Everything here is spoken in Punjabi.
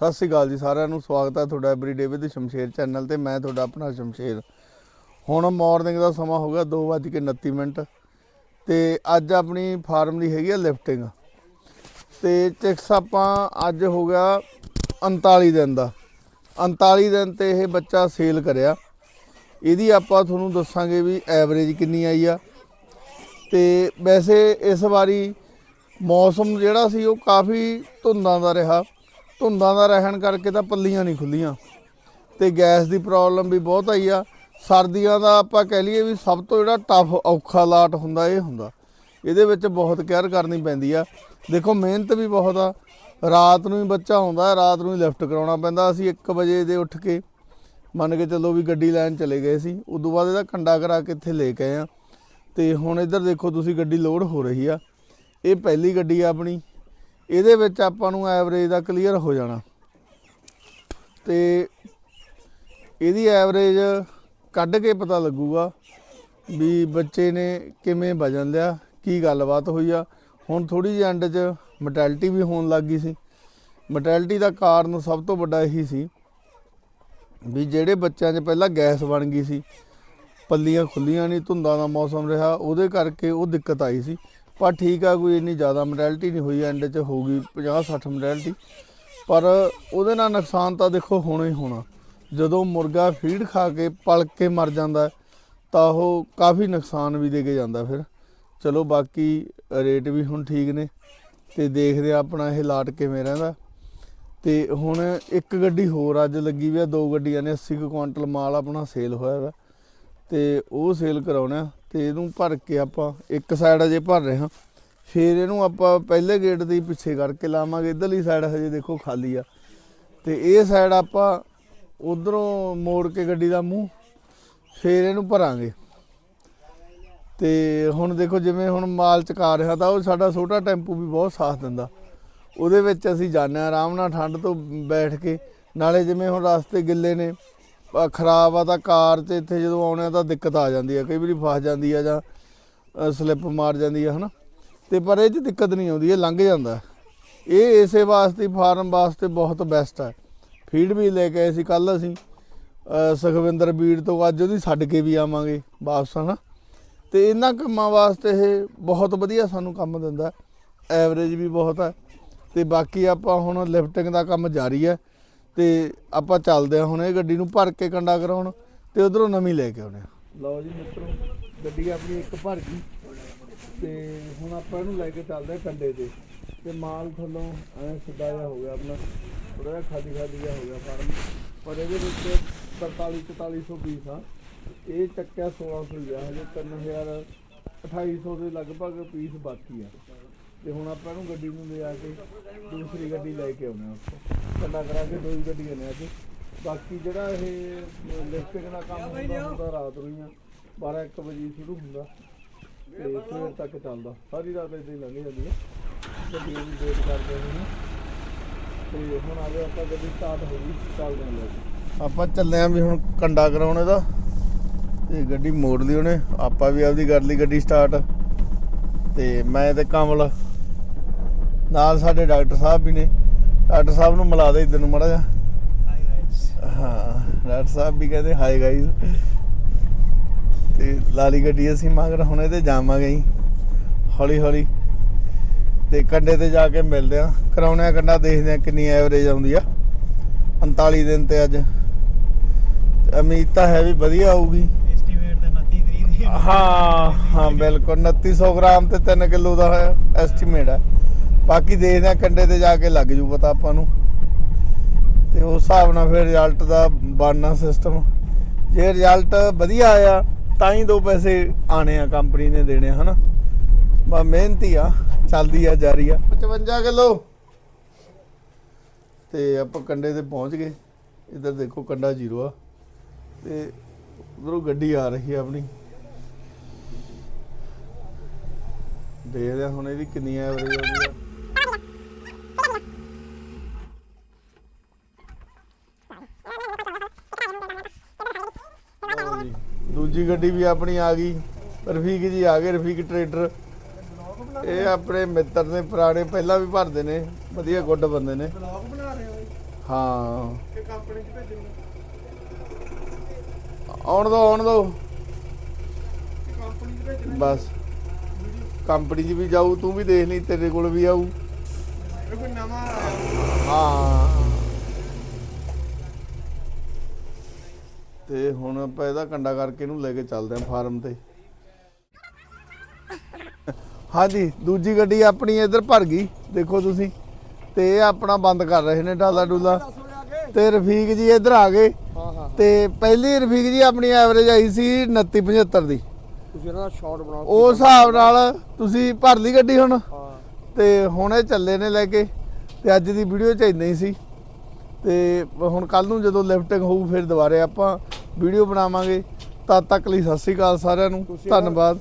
ਸਤਿ ਸ੍ਰੀ ਅਕਾਲ ਜੀ ਸਾਰਿਆਂ ਨੂੰ, ਸਵਾਗਤ ਹੈ ਤੁਹਾਡਾ ਐਵਰੀਡੇ ਵਿਦ ਸ਼ਮਸ਼ੇਰ ਚੈਨਲ ਤੇ, ਮੈਂ ਤੁਹਾਡਾ ਆਪਣਾ ਸ਼ਮਸ਼ੇਰ। ਹੁਣ ਮਾਰਨਿੰਗ ਦਾ ਸਮਾਂ ਹੋ ਗਿਆ 2:29 ਮਿੰਟ ਤੇ ਅੱਜ ਆਪਣੀ ਫਾਰਮ ਦੀ ਹੈਗੀ ਆ ਲਿਫਟਿੰਗ ਤੇ ਚਿਕਸ ਆਪਾਂ ਅੱਜ ਹੋ ਗਿਆ 39 ਦਿਨ ਦਾ। 39 ਦਿਨ ਤੇ ਇਹ ਬੱਚਾ ਸੇਲ ਕਰਿਆ। ਇਹਦੀ ਆਪਾਂ ਤੁਹਾਨੂੰ ਦੱਸਾਂਗੇ ਵੀ ਐਵਰੇਜ ਕਿੰਨੀ ਆਈ ਆ। ਤੇ ਵੈਸੇ ਇਸ ਵਾਰੀ ਮੌਸਮ ਜਿਹੜਾ ਸੀ ਉਹ ਕਾਫੀ ਧੁੰਦਾਂ ਦਾ ਰਿਹਾ। ਧੁੰਦਾਂ ਦਾ ਰਹਿਣ ਕਰਕੇ ਤਾਂ ਪੱਲੀਆਂ ਨਹੀਂ ਖੁੱਲੀਆਂ। ਤੇ ਗੈਸ ਦੀ ਪ੍ਰੋਬਲਮ ਵੀ ਬਹੁਤ ਆਈ ਆ। ਸਰਦੀਆਂ ਦਾ ਆਪਾਂ ਕਹਿ ਲਈਏ ਵੀ ਸਭ ਤੋਂ ਜਿਹੜਾ ਟਫ, ਔਖਾ ਲਾਟ ਹੁੰਦਾ, ਇਹ ਹੁੰਦਾ। ਇਹਦੇ ਵਿੱਚ ਬਹੁਤ ਕੇਅਰ ਕਰਨੀ ਪੈਂਦੀ ਆ। ਦੇਖੋ, ਮਿਹਨਤ ਵੀ ਬਹੁਤ ਆ। ਰਾਤ ਨੂੰ ਹੀ ਬੱਚਾ ਆਉਂਦਾ, ਰਾਤ ਨੂੰ ਹੀ ਲਿਫਟ ਕਰਾਉਣਾ ਪੈਂਦਾ। ਅਸੀਂ 1 ਵਜੇ ਦੇ ਉੱਠ ਕੇ ਮੰਨ ਕੇ ਚੱਲੋ ਵੀ ਗੱਡੀ ਲੈਣ ਚਲੇ ਗਏ ਸੀ। ਉਦੋਂ ਬਾਅਦ ਇਹਦਾ ਕੰਡਾ ਕਰਾ ਕੇ ਇੱਥੇ ਲੈ ਕੇ ਆਏ ਆ। ਤੇ ਹੁਣ ਇੱਧਰ ਦੇਖੋ, ਤੁਸੀਂ ਗੱਡੀ ਲੋਡ ਹੋ ਰਹੀ ਆ। ਇਹ ਪਹਿਲੀ ਗੱਡੀ ਆ ਆਪਣੀ। ਇਹਦੇ ਵਿੱਚ ਆਪਾਂ ਨੂੰ ਐਵਰੇਜ ਦਾ ਕਲੀਅਰ ਹੋ ਜਾਣਾ। ਤੇ ਇਹਦੀ ਐਵਰੇਜ ਕੱਢ ਕੇ ਪਤਾ ਲੱਗੂਗਾ ਵੀ ਬੱਚੇ ਨੇ ਕਿਵੇਂ ਵਜਨ ਲਿਆ, ਕੀ ਗੱਲਬਾਤ ਹੋਈ ਆ। ਹੁਣ ਥੋੜੀ ਜਿਹੀ ਐਂਡ 'ਚ ਮੋਟੈਲਿਟੀ ਵੀ ਹੋਣ ਲੱਗ ਗਈ ਸੀ। ਮੋਟੈਲਿਟੀ ਦਾ ਕਾਰਨ ਸਭ ਤੋਂ ਵੱਡਾ ਇਹੀ ਸੀ ਵੀ ਜਿਹੜੇ ਬੱਚਿਆਂ 'ਚ ਪਹਿਲਾਂ ਗੈਸ ਬਣ ਗਈ ਸੀ, ਪੱਲੀਆਂ ਖੁੱਲੀਆਂ ਨਹੀਂ, ਧੁੰਦਾਂ ਦਾ ਮੌਸਮ ਰਿਹਾ, ਉਹਦੇ ਕਰਕੇ ਉਹ ਦਿੱਕਤ ਆਈ ਸੀ। ਪਰ ਠੀਕ ਆ, ਕੋਈ ਇੰਨੀ ਜ਼ਿਆਦਾ ਮੋਰਟੈਲਿਟੀ ਨਹੀਂ ਹੋਈ ਐਂਡ 'ਚ ਹੋਊਗੀ 50 60 ਮੋਰਟੈਲਿਟੀ ਪਰ ਉਹਦੇ ਨਾਲ ਨੁਕਸਾਨ ਤਾਂ ਦੇਖੋ ਹੋਣਾ ਹੀ ਹੋਣਾ। ਜਦੋਂ ਮੁਰਗਾ ਫੀਡ ਖਾ ਕੇ ਪਲ ਕੇ ਮਰ ਜਾਂਦਾ, ਤਾਂ ਉਹ ਕਾਫੀ ਨੁਕਸਾਨ ਵੀ ਦੇ ਕੇ ਜਾਂਦਾ ਫਿਰ। ਚਲੋ ਬਾਕੀ ਰੇਟ ਵੀ ਹੁਣ ਠੀਕ ਨੇ ਤੇ ਦੇਖਦੇ ਆ ਆਪਣਾ ਇਹ ਲਾਟ ਕਿਵੇਂ ਰਹਿੰਦਾ। ਤੇ ਹੁਣ ਇੱਕ ਗੱਡੀ ਹੋਰ ਅੱਜ ਲੱਗੀ ਵੀ ਆ, ਦੋ ਗੱਡੀਆਂ ਨੇ 80 ਕੁ ਕੁਆਂਟਲ ਮਾਲ ਆਪਣਾ ਸੇਲ ਹੋਇਆ ਵਾ। ਤੇ ਉਹ ਸੇਲ ਕਰਾਉਣਾ ਤੇ ਇਹਨੂੰ ਭਰ ਕੇ ਆਪਾਂ ਇੱਕ ਸਾਈਡ ਅਜੇ ਭਰ ਰਹੇ ਹਾਂ। ਫਿਰ ਇਹਨੂੰ ਆਪਾਂ ਪਹਿਲੇ ਗੇਟ ਦੇ ਹੀ ਪਿੱਛੇ ਕਰਕੇ ਲਾਵਾਂਗੇ। ਇਧਰਲੀ ਸਾਈਡ ਹਜੇ ਦੇਖੋ ਖਾਲੀ ਆ। ਤੇ ਇਹ ਸਾਈਡ ਆਪਾਂ ਉਧਰੋਂ ਮੋੜ ਕੇ ਗੱਡੀ ਦਾ ਮੂੰਹ, ਫਿਰ ਇਹਨੂੰ ਭਰਾਂਗੇ। ਤੇ ਹੁਣ ਦੇਖੋ ਜਿਵੇਂ ਹੁਣ ਮਾਲ ਚਕਾ ਰਿਹਾ ਤਾਂ ਉਹ ਸਾਡਾ ਛੋਟਾ ਟੈਂਪੂ ਵੀ ਬਹੁਤ ਸਾਥ ਦਿੰਦਾ। ਉਹਦੇ ਵਿੱਚ ਅਸੀਂ ਜਾਂਦੇ ਹਾਂ ਆਰਾਮ ਨਾਲ ਠੰਡ ਤੋਂ ਬੈਠ ਕੇ। ਨਾਲੇ ਜਿਵੇਂ ਹੁਣ ਰਸਤੇ ਗਿੱਲੇ ਨੇ ਖਰਾਬ ਆ ਤਾਂ ਕਾਰ 'ਚ ਇੱਥੇ ਜਦੋਂ ਆਉਣੇ ਆ ਤਾਂ ਦਿੱਕਤ ਆ ਜਾਂਦੀ ਆ। ਕਈ ਵਾਰੀ ਫਸ ਜਾਂਦੀ ਆ ਜਾਂ ਸਲਿੱਪ ਮਾਰ ਜਾਂਦੀ ਆ, ਹਨਾ? ਤੇ ਪਰ ਇਹ 'ਚ ਦਿੱਕਤ ਨਹੀਂ ਆਉਂਦੀ, ਇਹ ਲੰਘ ਜਾਂਦਾ। ਇਹ ਇਸੇ ਵਾਸਤੇ, ਫਾਰਮ ਵਾਸਤੇ ਬਹੁਤ ਬੈਸਟ ਹੈ ਫੀਡ ਵੀ ਲੈ ਕੇ ਆਏ ਸੀ ਕੱਲ ਅਸੀਂ। ਸੁਖਵਿੰਦਰ ਬੀੜ ਤੋਂ ਅੱਜ ਉਹਦੀ ਛੱਡ ਕੇ ਵੀ ਆਵਾਂਗੇ ਵਾਪਸ, ਹਨਾ? ਤੇ ਇਹਨਾਂ ਕੰਮਾਂ ਵਾਸਤੇ ਇਹ ਬਹੁਤ ਵਧੀਆ ਸਾਨੂੰ ਕੰਮ ਦਿੰਦਾ। ਐਵਰੇਜ ਵੀ ਬਹੁਤ ਹੈ ਤੇ ਬਾਕੀ ਆਪਾਂ ਹੁਣ ਲਿਫਟਿੰਗ ਦਾ ਕੰਮ ਜਾਰੀ ਹੈ ਤੇ ਆਪਾਂ ਚੱਲਦੇ ਹਾਂ ਹੁਣ ਇਹ ਗੱਡੀ ਨੂੰ ਭਰ ਕੇ ਕੰਡਾ ਕਰਾਉਣ ਤੇ ਉਧਰੋਂ ਨਵੀਂ ਲੈ ਕੇ ਆਉਣੇ ਲਓ ਜੀ ਮਿੱਤਰੋ, ਗੱਡੀ ਆਪਣੀ ਇੱਕ ਭਰ ਗਈ ਤੇ ਹੁਣ ਆਪਾਂ ਇਹਨੂੰ ਲੈ ਕੇ ਚੱਲਦੇ ਹਾਂ ਕੰਡੇ ਤੇ। ਤੇ ਮਾਲ ਥੱਲੋਂ ਐ ਸਿੱਧਾ ਜਿਹਾ ਹੋ ਗਿਆ ਆਪਣਾ ਥੋੜਾ ਜਿਹਾ ਖਾਲੀ ਖਾਲੀ ਜਿਹਾ ਹੋ ਗਿਆ ਫਾਰਮ ਪਰ ਇਹਦੇ ਵਿੱਚ 43 4400 ਪੀਸ ਆ। ਇਹ ਚੱਕਿਆ 1600 ਹੀ ਆ, ਹਜੇ 3000 2800 ਦੇ ਲਗਭਗ ਪੀਸ ਬਾਕੀ ਆ। ਤੇ ਹੁਣ ਆਪਾਂ ਨੂੰ ਗੱਡੀ ਨੂੰ ਲਿਆ ਕੇ ਦੂਸਰੀ ਗੱਡੀ ਲੈ ਕੇ ਆਉਣੇ ਉੱਥੋਂ ਕੰਡਾ ਕਰਾ ਕੇ ਦੋ ਹੀ ਗੱਡੀਆਂ ਨੇ ਅੱਜ ਬਾਕੀ ਜਿਹੜਾ ਇਹ ਲਿਫਟਿੰਗ ਦਾ ਕੰਮ ਹੁੰਦਾ ਹੁੰਦਾ ਰਾਤ ਨੂੰ ਹੀ 12 1 ਵਜੇ ਸ਼ੁਰੂ ਹੁੰਦਾ। ਤੇ ਸਵੇਰ ਤੱਕ ਚੱਲਦਾ। ਸਾਰੀ ਰਾਤ ਏਦਾਂ ਹੀ ਲੰਘ ਜਾਂਦੀ ਹੈ ਗੱਡੀਆਂ ਦੀ ਵੇਟ ਕਰਦੇ ਹਾਂ ਤੇ ਹੁਣ ਆ ਗਿਆ ਆਪਾਂ, ਗੱਡੀ ਸਟਾਰਟ ਹੋ ਗਈ। ਚੱਲਦੇ ਹਾਂ ਲੈ ਆਪਾਂ ਚੱਲੇ ਆਂ ਵੀ ਹੁਣ ਕੰਡਾ ਕਰਾਉਣ ਇਹਦਾ। ਤੇ ਗੱਡੀ ਮੋੜ ਲਈ ਉਹਨੇ। ਆਪਾਂ ਵੀ ਆਪਦੀ ਕਰ ਲਈ ਗੱਡੀ ਸਟਾਰਟ ਤੇ ਮੈਂ ਤੇ ਕਮਲ ਨਾਲ ਸਾਡੇ ਡਾਕਟਰ ਸਾਹਿਬ ਵੀ ਨੇ। ਡਾਕਟਰ ਸਾਹਿਬ ਨੂੰ ਮਿਲਾ ਦੇ ਇਧਰ ਨੂੰ ਮੜਾ ਜਾ ਹਾਂ ਡਾਕਟਰ ਸਾਹਿਬ ਵੀ ਕਹਿੰਦੇ ਹਾਈ ਗਾਈਜ਼ ਤੇ ਲਾਲੀ ਗੱਡੀ ਅਸੀਂ ਮਗਰ ਹੁਣ ਇਹਦੇ ਜਾਵਾਂਗੇ ਜੀ। ਹੌਲੀ ਹੌਲੀ। ਤੇ ਕੰਡੇ ਤੇ ਜਾ ਕੇ ਮਿਲਦੇ ਆ ਕਰਾਉਣੇ ਆ ਕੰਡਾ ਦੇਖਦੇ ਆ ਕਿੰਨੀ ਐਵਰੇਜ ਆਉਂਦੀ ਆ। 39 ਦਿਨ ਤੇ ਅੱਜ। ਤੇ ਉਮੀਦ ਤਾਂ ਹੈ ਵੀ ਵਧੀਆ ਆਊਗੀ। ਐਸਟੀਮੇਟ ਤਾਂ 29 ਤਰੀਕ ਦੀ। ਹੈ। ਹਾਂ ਹਾਂ ਬਿਲਕੁਲ 2900 ਗ੍ਰਾਮ ਤੇ 3 ਕਿਲੋ ਦਾ ਐਸਟੀਮੇਟ ਹੈ ਬਾਕੀ ਦੇਖਦੇ ਆ ਕੰਡੇ ਤੇ ਜਾ ਕੇ ਲੱਗ ਜੂ ਪਤਾ ਆਪਾਂ ਨੂੰ। ਤੇ ਉਸ ਹਿਸਾਬ ਨਾਲ ਫਿਰ ਰਿਜ਼ਲਟ ਦਾ ਬਣਨਾ ਸਿਸਟਮ ਜੇ ਰਿਜ਼ਲਟ ਵਧੀਆ ਆਇਆ ਤਾਂ ਹੀ ਦੋ ਪੈਸੇ ਆਣੇ ਆ ਕੰਪਨੀ ਨੇ ਦੇਣੇ ਆ, ਹਨਾ? ਬਾ ਮਿਹਨਤੀ ਆ ਚੱਲਦੀ ਆ ਜਾਰੀ ਆ। 55 ਕਿਲੋ। ਤੇ ਆਪਾਂ ਕੰਡੇ ਤੇ ਪਹੁੰਚ ਗਏ। ਇੱਧਰ ਦੇਖੋ ਕੰਡਾ ਜ਼ੀਰੋ ਆ। ਤੇ ਉਧਰੋਂ ਗੱਡੀ ਆ ਰਹੀ ਆ ਆਪਣੀ। ਦੇਖਦੇ ਆ ਹੁਣ ਇਹਦੀ ਕਿੰਨੀ ਐਵਰੇਜ ਆਉਂਦੀ ਆ ਲਓ ਜੀ, ਦੂਜੀ ਗੱਡੀ ਵੀ ਆਪਣੀ ਆ ਗਈ ਰਫੀਕ ਜੀ ਆ ਗਏ ਰਫੀਕ ਟਰੇਡਰ। ਇਹ ਆਪਣੇ ਮਿੱਤਰ ਨੇ ਪੁਰਾਣੇ ਪਹਿਲਾਂ ਵੀ ਭਰਦੇ ਨੇ ਵਧੀਆ ਗੁੱਡ ਬੰਦੇ ਨੇ। ਬਲੌਗ ਬਣਾ ਰਹੇ ਹੋ ਹਾਂ। ਕਿ ਕੰਪਨੀ ਚ ਭੇਜਣ ਆਉਣ ਦੋ ਆਉਣ ਦੋ। ਕੰਪਨੀ ਚ ਭੇਜਣਾ ਬਸ। ਕੰਪਨੀ 'ਚ ਵੀ ਜਾਊ ਤੂੰ ਵੀ ਦੇਖ ਲਈ ਤੇਰੇ ਕੋਲ ਵੀ ਆਊ। ਕੋਈ ਨਵਾਂ ਹਾਂ। ਤੇ ਹੁਣ ਆਪਾਂ ਇਹਦਾ ਕੰਡਾ ਕਰਕੇ ਇਹਨੂੰ ਲੈ ਕੇ ਚੱਲਦੇ ਆਂ ਫਾਰਮ ਤੇ। ਹਾਂਜੀ ਦੂਜੀ ਗੱਡੀ ਆਪਣੀ ਇੱਧਰ ਭਰ ਗਈ ਦੇਖੋ ਤੁਸੀਂ। ਤੇ ਇਹ ਆਪਣਾ ਬੰਦ ਕਰ ਰਹੇ ਨੇ ਡਾਲਾ ਡੂਲਾ। ਤੇ ਰਫੀਕ ਜੀ ਇੱਧਰ ਆ ਗਏ। ਤੇ ਪਹਿਲੀ ਰਫੀਕ ਜੀ ਆਪਣੀ ਐਵਰੇਜ ਆਈ ਸੀ 29 75 ਦੀ। ਤੁਸੀਂ ਇਹਨਾਂ ਦਾ ਸ਼ਾਰਟ ਬਣਾਓ ਉਸ ਹਿਸਾਬ ਨਾਲ ਤੁਸੀਂ ਭਰ ਲਈ ਗੱਡੀ ਹੁਣ। ਤੇ ਹੁਣ ਇਹ ਚੱਲੇ ਨੇ ਲੈ ਕੇ। ਤੇ ਅੱਜ ਦੀ ਵੀਡੀਓ ਚ ਇੰਨਾ ਹੀ ਸੀ। ਤੇ ਹੁਣ ਕੱਲ ਨੂੰ ਜਦੋਂ ਲਿਫਟਿੰਗ ਹੋਊ ਫਿਰ ਦੁਬਾਰੇ ਆਪਾਂ ਵੀਡੀਓ ਬਣਾਵਾਂਗੇ। ਤਦ ਤੱਕ ਲਈ ਸਤਿ ਸ਼੍ਰੀ ਅਕਾਲ ਸਾਰਿਆਂ ਨੂੰ। ਧੰਨਵਾਦ।